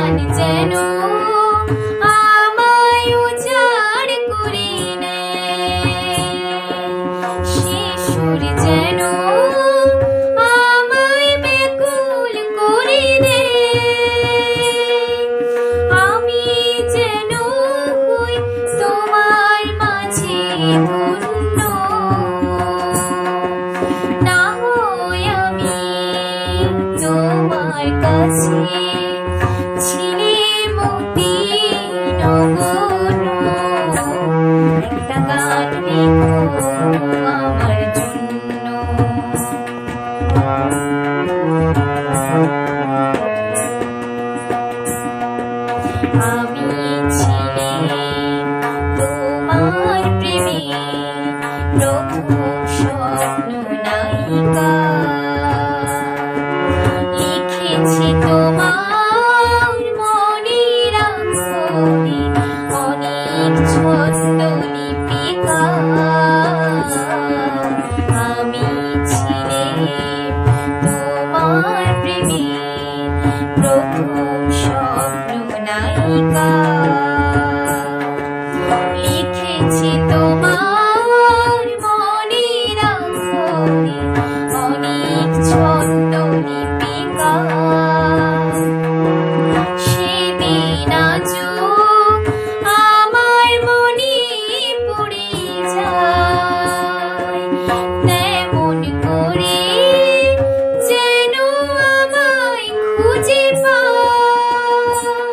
গান যেন আমায় যেন তোমার প্রেমে প্রথম স্বপ্ন নায়িকা। লিখেছি তোমার মনের আঙ্গনে অনেক ছন্দ লিপিকা আমি ছিলে তোমার প্রেমে প্রথম স্বপ্ন নায়িকা।